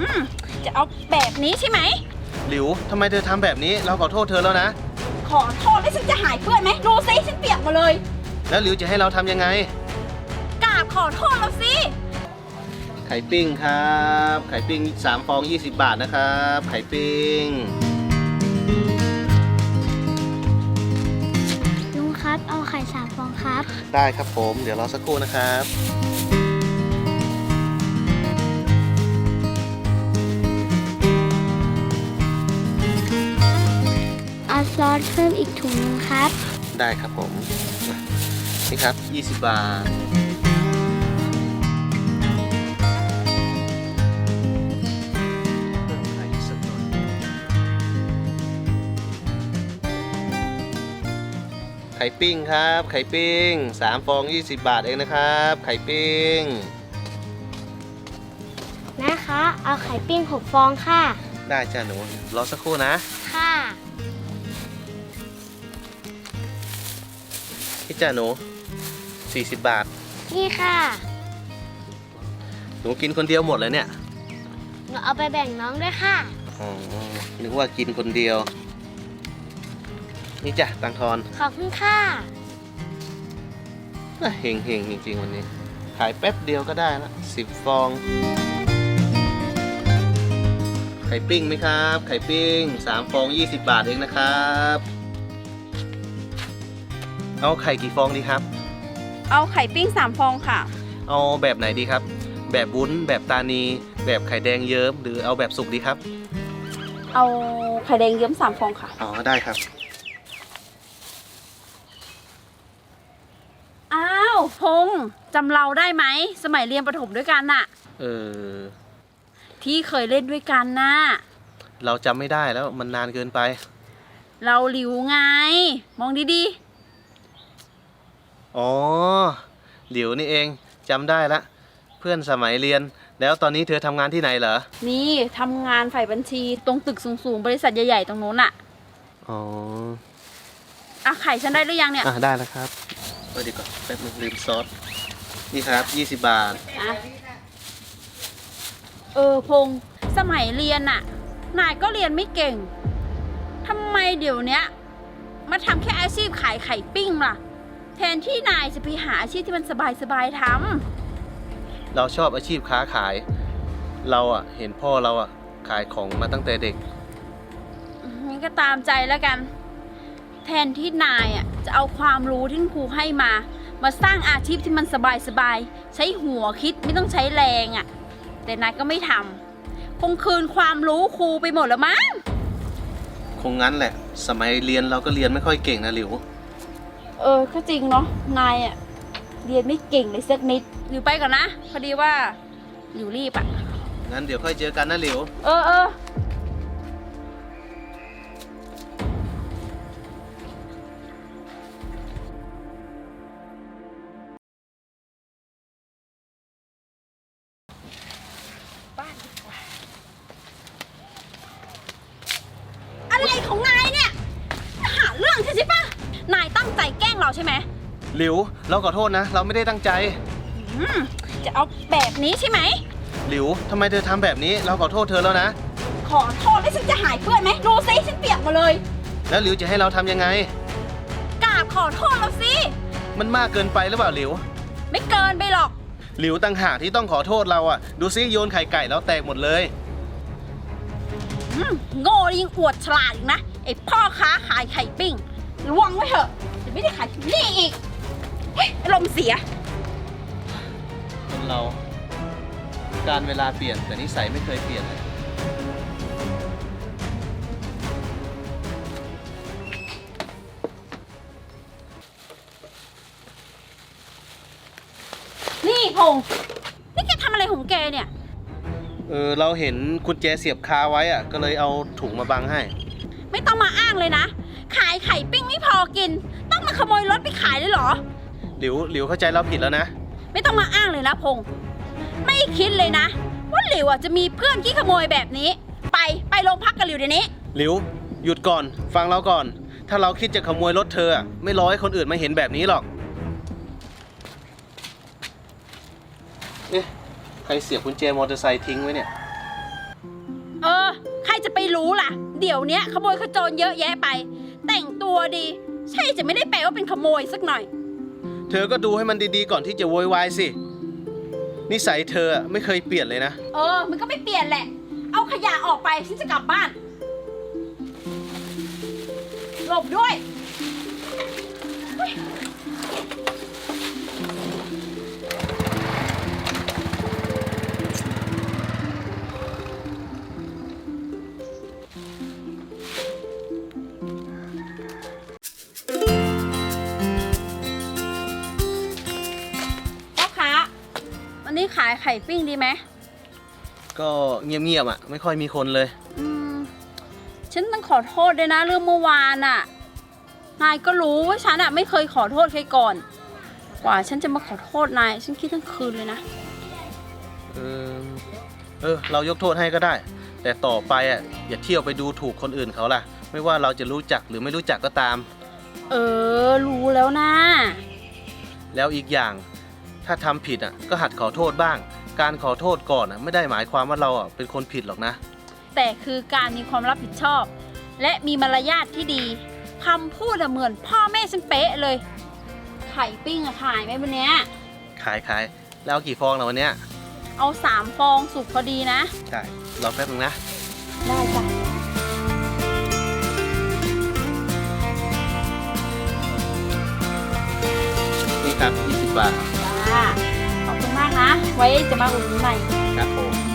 อืมจะเอาแบบนี้ใช่ไหม หลิวทำไมเธอทำแบบนี้ เราขอโทษเธอแล้วนะ ขอโทษแล้วฉันจะหายเพื่อนไหมดูสิฉันเปียกหมาเลย แล้วหลิวจะให้เราทำยังไง กราบขอโทษแล้วสิ ไข่ปิ้งครับ ไข่ปิ้ง3ฟอง20 บาทนะครับ ไข่ปิ้ง ลุงครับ เอาไข่สามฟองครับ ได้ครับผม เดี๋ยวรอสักครู่นะครับ เอาซอสเพิ่มอีกถุงนึงครับ ได้ครับผม นี่ครับ 20 บาท เพิ่มไข่อีกสักหน่อยไข่ปิ้งครับ ไข่ปิ้ง 3 ฟอง 20 บาทเองนะครับ ไข่ปิ้ง นะคะ เอาไข่ปิ้งหกฟองค่ะ ได้จ้าหนู รอสักครู่นะ ค่ะ พี่จ้าหนู40 บาท นี่ค่ะ หนูกินคนเดียวหมดเลยเนี่ยหนูเอาไปแบ่งน้องด้วยค่ะ อ๋อนึกว่ากินคนเดียว นี่จ้ะตังทอนขอบคุณค่ะอะเฮงเฮงจริง ๆ วันนี้ ขายแป๊บเดียวก็ได้ละสิบฟอง ไข่ปิ้งไหมครับ ไข่ปิ้งสามฟอง 20 บาทเองนะครับ เอาไข่กี่ฟองดีครับ เอาไข่ปิ้งสามฟองค่ะ เอาแบบไหนดีครับ แบบวุ้น แบบตานี แบบไข่แดงเยิ้ม หรือเอาแบบสุกดีครับ เอาไข่แดงเยิ้มสามฟองค่ะ อ๋อ ได้ครับ อ้าวพงษ์จำเราได้ไหม สมัยเรียนประถมด้วยกันน่ะ เออ ที่เคยเล่นด้วยกันน่ะ เราจำไม่ได้แล้วมันนานเกินไป เราหลิวไง มองดี อ๋อหลิวนี่เองจำได้ละ เพื่อนสมัยเรียน แล้วตอนนี้เธอทำงานที่ไหนเหรอๆนี่ทำงานฝ่ายบัญชีตรงตึกสูงๆ บริษัทใหญ่ๆ ตรงนู้นน่ะอ๋อ อะไข่ฉันได้หรือยังเนี่ยอะได้แล้วครับเออดีกว่าแป๊บนึงลืมซอส นี่ครับ 20 บาท อะเออพงษ์สมัยเรียนน่ะนายก็เรียนไม่เก่งทำไมเดี๋ยวเนี้ยมาทำแค่อาชีพขายไข่ปิ้งล่ะ แทนที่นายจะไปหาอาชีพที่มันสบายๆทเราชอบอาชีพค้าขาย เราอะเห็นพ่อเราอะขายของมาตั้งแต่เด็กำนี่ก็ตามใจแล้วกัน แทนที่นายอะจะเอาความรู้ที่ครูให้มา มาสร้างอาชีพที่มันสบายๆใช้หัวคิดไม่ต้องใช้แรงอะ แต่นายก็ไม่ทำคงคืนความรู้ครูไปหมดแล้วมั้ง คงงั้นแหละ สมัยเรียนเราก็เรียนไม่ค่อยเก่งนะหลิว เออก็จริงเนาะนายอะเรียนไม่เก่งเลยสักนิดหลิวไปก่อนนะ พอดีว่าหลิวรีบอะงั้นเดี๋ยวค่อยเจอกันนะหลิว เออเออ ใจแกล้งเราใช่ไหมหลิว เราขอโทษนะ เราไม่ได้ตั้งใจ อืมจะเอาแบบนี้ใช่ไหม หลิวทำไมเธอทำแบบนี้ เราขอโทษเธอแล้วนะ ขอโทษแล้วฉันจะหายเพื่อนไหมดูสิฉันเปียกหมาเลย แล้วหลิวจะให้เราทำยังไง กราบขอโทษแล้วสิ มันมากเกินไปหรือเปล่าหลิว ไม่เกินไปหรอก หลิวตั้งหากที่ต้องขอโทษเราอะ ดูซิโยนไข่ไก่แล้วแตกหมดเลย อืมโง่ยิ่งอวดฉลาดอีกนะไอพ่อค้าขายไข่ปิ้ง ระวังไว้เถอะจะไม่ได้ขายที่นี่อีกเฮ้ยอารมณ์เสีย คนเรา การเวลาเปลี่ยนแต่นิสัยไม่เคยเปลี่ยนเลยนี่พงษ์นี่แกทำอะไรของแกเนี่ย เออเราเห็นกุญแจเสียบคาไว้อะก็เลยเอาถุงมาบังให้ ไม่ต้องมาอ้างเลยนะ ขายไข่ปิ้งไม่พอกิน ต้องมาขโมยรถไปขายเลยเหรอ หลิวหลิวเข้าใจเราผิดแล้วนะ ไม่ต้องมาอ้างเลยนะพงษ์ไม่คิดเลยนะ ว่าหลิวอะจะมีเพื่อนขี้ขโมยแบบนี้ ไปไปโรงพักกับหลิวเดี๋ยวนี้ หลิว หยุดก่อน ฟังเราก่อน ถ้าเราคิดจะขโมยรถเธออะไม่รอให้คนอื่นมาเห็นแบบนี้หรอก เอ๊ะ ใครเสียบกุญแจมอเตอร์ไซค์ทิ้งไว้เนี่ย เออ ใครจะไปรู้ล่ะ เดี๋ยวเนี้ยขโมยขโจรเยอะแยะไปแต่งตัวดี ใช่จะไม่ได้แปลว่าเป็นขโมยสักหน่อย เธอก็ดูให้มันดีๆก่อนที่จะโวยวายสิ นิสัยเธออะไม่เคยเปลี่ยนเลยนะ เออ มันก็ไม่เปลี่ยนแหละ เอาขยะออกไปฉันจะกลับบ้าน หลบด้วยพ่อายไข่ปิ้งดีไหมก็เงียบๆอะ ไม่ค่อยมีคนเลย อืม ฉันต้องขอโทษด้วยนะเรื่องเมื่อวานน่ะ นายก็รู้ว่าฉันอะไม่เคยขอโทษใครก่อน กว่าฉันจะมาขอโทษนาย ฉันคิดทั้งคืนเลยนะ เออเออ เรายกโทษให้ก็ได้ แต่ต่อไปอะอย่าเที่ยวไปดูถูกคนอื่นเขาล่ะ ไม่ว่าเราจะรู้จักหรือไม่รู้จักก็ตาม เออ รู้แล้วนะ แล้วอีกอย่าง ถ้าทำผิดอะก็หัดขอโทษบ้าง การขอโทษก่อนอะไม่ได้หมายความว่าเราอะเป็นคนผิดหรอกนะ แต่คือการมีความรับผิดชอบ และมีมารยาทที่ดีคำพูดอะเหมือนพ่อแม่ฉันเป๊ะเลย ไข่ปิ้งอะขายไหมวันเนี้ยขายขายแล้วเอากี่ฟองนะวันเนี้ยเอาสามฟองสุกพอดีนะ ใช่รอแป๊บนึงนะ ได้จ้ะนี่ครับ20บาทจ้า ขอบคุณมากนะ ไว้จะมาอุ่นใหม่ครับผม